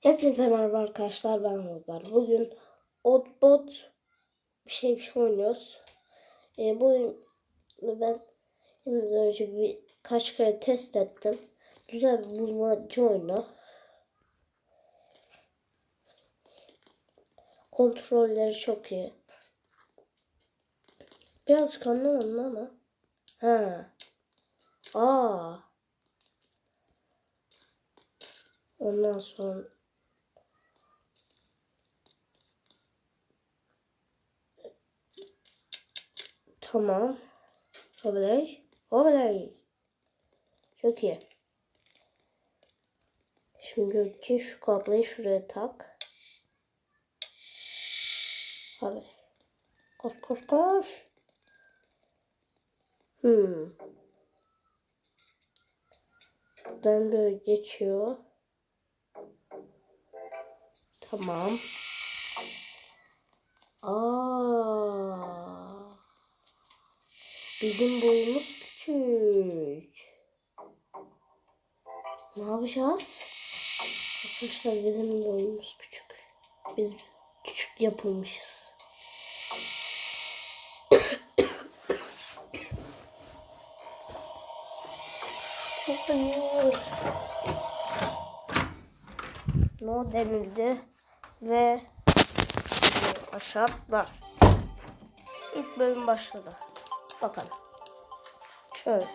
Hepinize merhaba arkadaşlar ben Bulgar. Bugün Oddbot bir şey bir şey oynuyoruz. Ee, bu oyunu ben şimdi önce bir kaç kere test ettim. Güzel bir bulmaca oyunu. Kontrolleri çok iyi. Birazcık anlamadım ama. Ha. Aa. Ondan sonra Tamam. Oley. Oley. Çok iyi. Şimdi Gökçe şu kabloyu şuraya tak. Hadi. Koş koş koş. Hmm. Buradan böyle geçiyor. Tamam. Aa. Bizim boyumuz küçük. Ne yapacağız? Arkadaşlar bizim boyumuz küçük. Biz küçük yapılmışız. No denildi ve aşağı atlar. İlk bölüm başladı. Bakalım. Şöyle.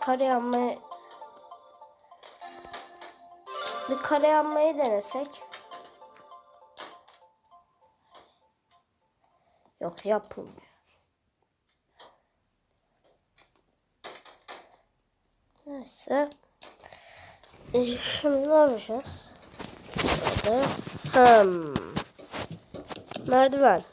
Kare yanmayı bir kare yanmayı denesek. Yok yapılmıyor. Neyse. E, şimdi ne yapacağız? Şöyle. Hmm. Merdiven.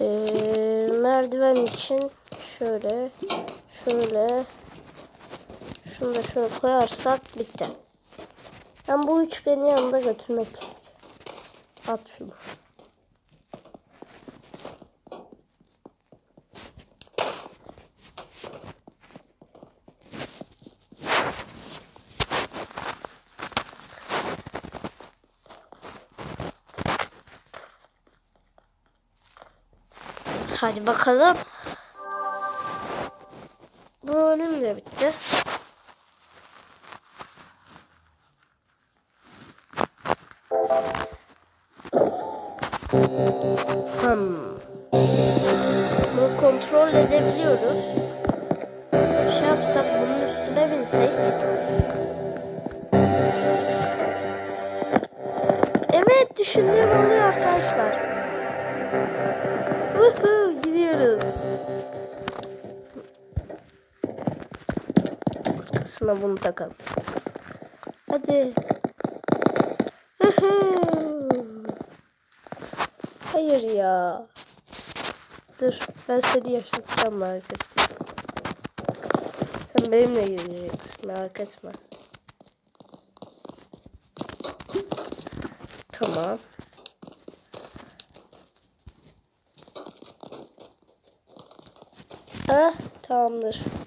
Ee, merdiven için şöyle şöyle şunu da şöyle koyarsak bitti. Ben bu üçgeni yanında götürmek istiyorum. At şunu. Hadi bakalım. Bu bölüm de bitti. Hmm. Bunu kontrol edebiliyoruz. Arkasına bunu takalım. Hadi. Hayır ya. Dur ben seni yaşatacağım merak etme. Sen benimle geleceksin merak etme. Tamam. Ah tamamdır.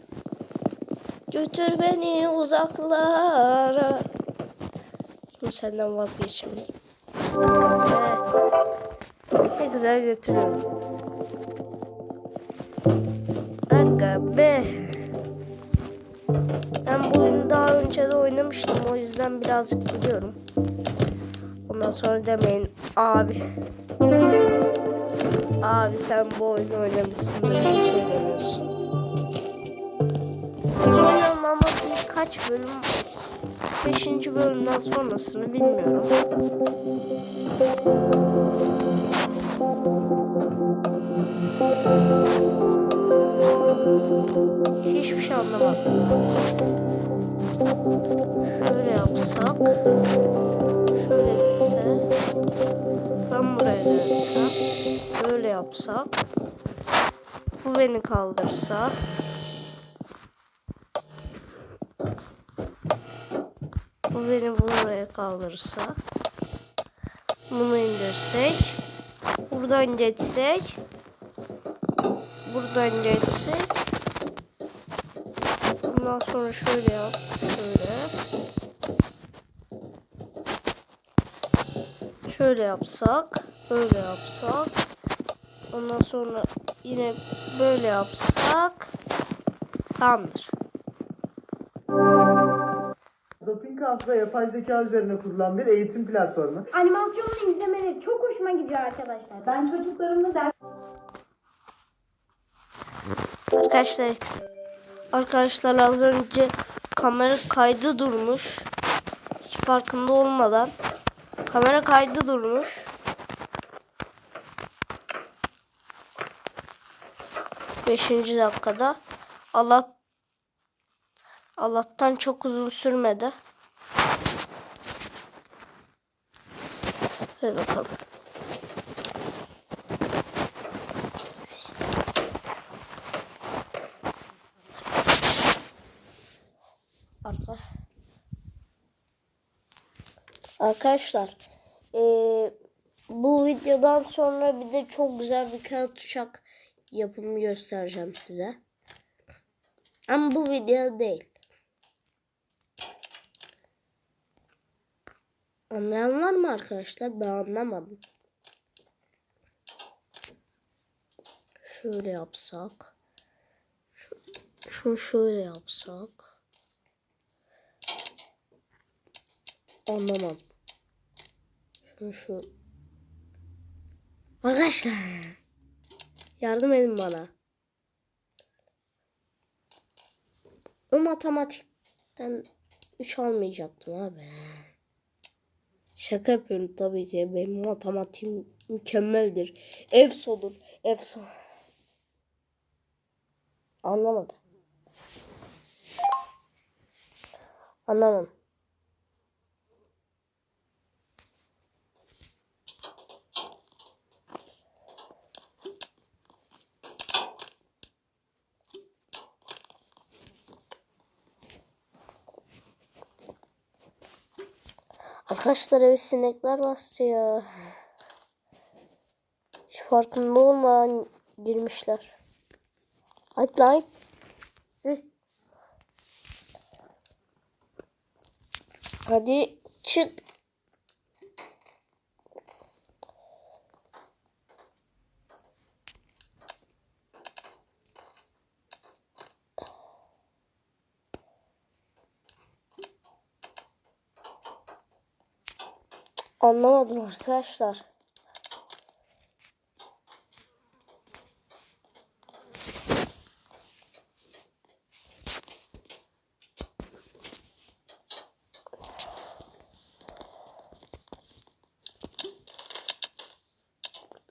Götür beni uzaklara. Şimdi senden vazgeçmeyeyim. Ne güzel götürüyorum. Aga be. Ben bu oyunu daha önce de oynamıştım. O yüzden birazcık biliyorum. Ondan sonra demeyin abi. Abi sen bu oyunu oynamışsın. Nasıl söylemiyorsun? Bilmiyorum ama birkaç bölüm Beşinci bölümden sonrasını bilmiyorum. Hiçbir şey anlamadım. Şöyle yapsak. Şöyle gitse. Ben buraya dönsem. Böyle yapsak. Bu beni kaldırsa. Beni buraya kaldırırsa. Bunu indirsek. Buradan geçsek. Buradan geçsek. Ondan sonra şöyle yap. Şöyle. Şöyle yapsak. Böyle yapsak. Ondan sonra yine böyle yapsak. Tamamdır. Doping aslında yapay zeka üzerine kurulan bir eğitim platformu. Animasyonunu izlemeleri çok hoşuma gidiyor arkadaşlar. Ben çocuklarımla ders Arkadaşlar Arkadaşlar az önce kamera kaydı durmuş. Hiç farkında olmadan. Kamera kaydı durmuş. Beşinci dakikada. Allah Allah'tan çok uzun sürmedi. Hadi bakalım. Arka. Arkadaşlar eee, bu videodan sonra bir de çok güzel bir kağıt uçak yapımı göstereceğim size. Ama bu video değil. Anlayan var mı arkadaşlar? Ben anlamadım. Şöyle yapsak. Şu, şunu şöyle yapsak. Anlamadım. Şunu şu. Arkadaşlar. Yardım edin bana. O matematikten 3 almayacaktım abi. Şaka yapıyorum tabii ki. Benim matematiğim mükemmeldir. Efsodur. Efso. Anlamadım. Anlamadım. Arkadaşlar eve sinekler bastı ya. Hiç farkında olmadan girmişler. Hadi lan. Hı. Hadi çık. Anlamadım arkadaşlar.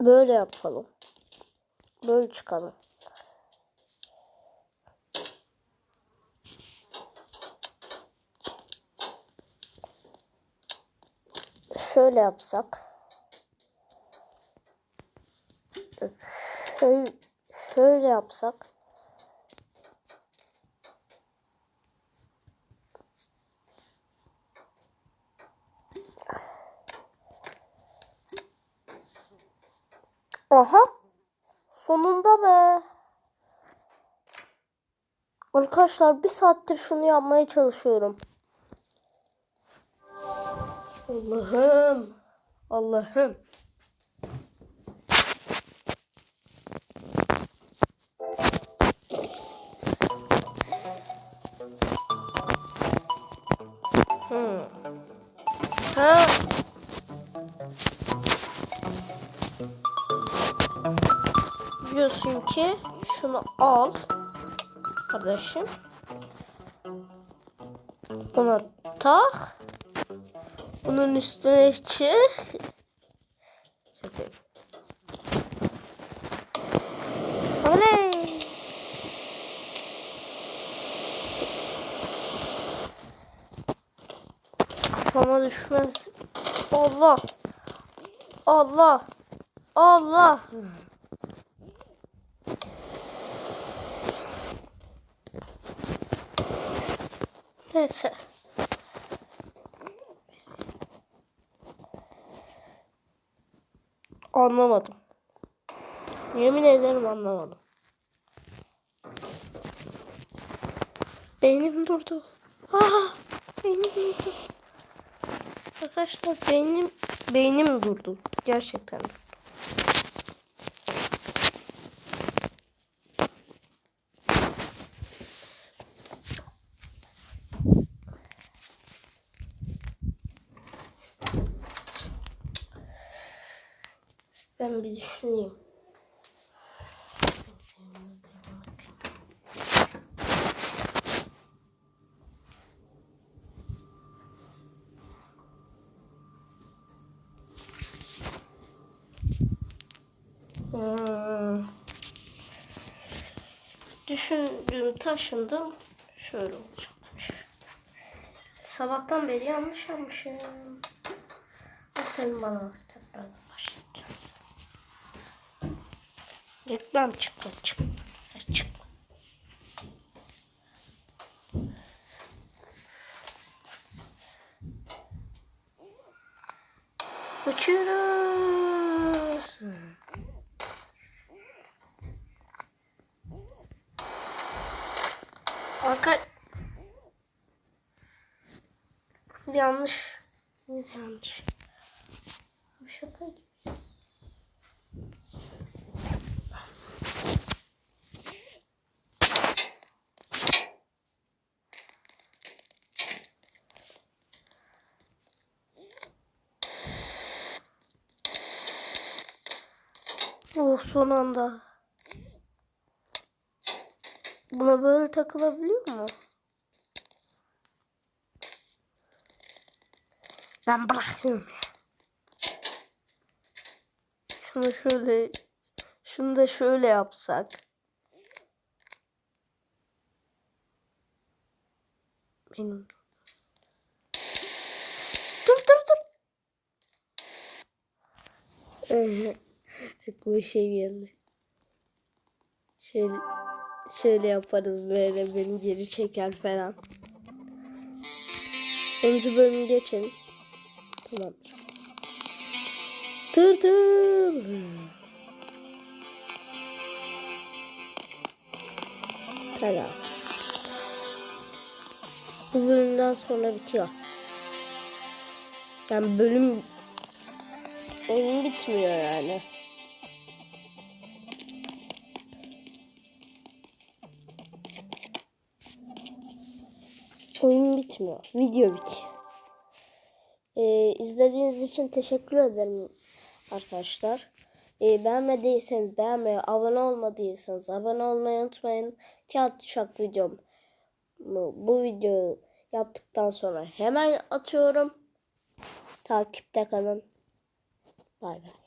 Böyle yapalım. Böyle çıkalım. Şöyle yapsak. Şöyle, şöyle yapsak. Aha. Sonunda be. Arkadaşlar bir saattir şunu yapmaya çalışıyorum. Allah'ım. Allah'ım. Hmm. Ha. Diyorsun ki şunu al kardeşim. Buna tak. Bunun üstüne çık. Şaka. Oley. Kafama düşmez. Allah. Allah. Allah. Neyse. Anlamadım. Yemin ederim anlamadım. Beynim durdu. Ah, beynim durdu. Arkadaşlar beynim beynim durdu. Gerçekten. Ben bir düşüneyim. Hmm. Düşündüm, taşındım. Şöyle olacakmış. Sabahtan beri yanlış yapmışım. Aferin bana Reklam çıktı çıktı. Çıktı. Uçuyoruz. Arka... Yanlış. Yanlış. Şaka gibi. Son anda. Buna böyle takılabiliyor mu? Ben bırakıyorum. Şunu şöyle şunu da şöyle yapsak. Benim. Dur dur dur. Aklıma şey geldi. Şöyle şöyle yaparız böyle beni geri çeker falan. Önce bölümü geçelim. Tamam. Dur dur. Tamam. Bu bölümden sonra bitiyor. Yani bölüm oyun bitmiyor yani. Oyun bitmiyor. Video bitiyor. Ee, izlediğiniz için teşekkür ederim arkadaşlar. Ee, beğenmediyseniz beğenmeyi, abone olmadıysanız abone olmayı unutmayın. Kağıt Uşak videom bu videoyu yaptıktan sonra hemen atıyorum. Takipte kalın. Bay bay.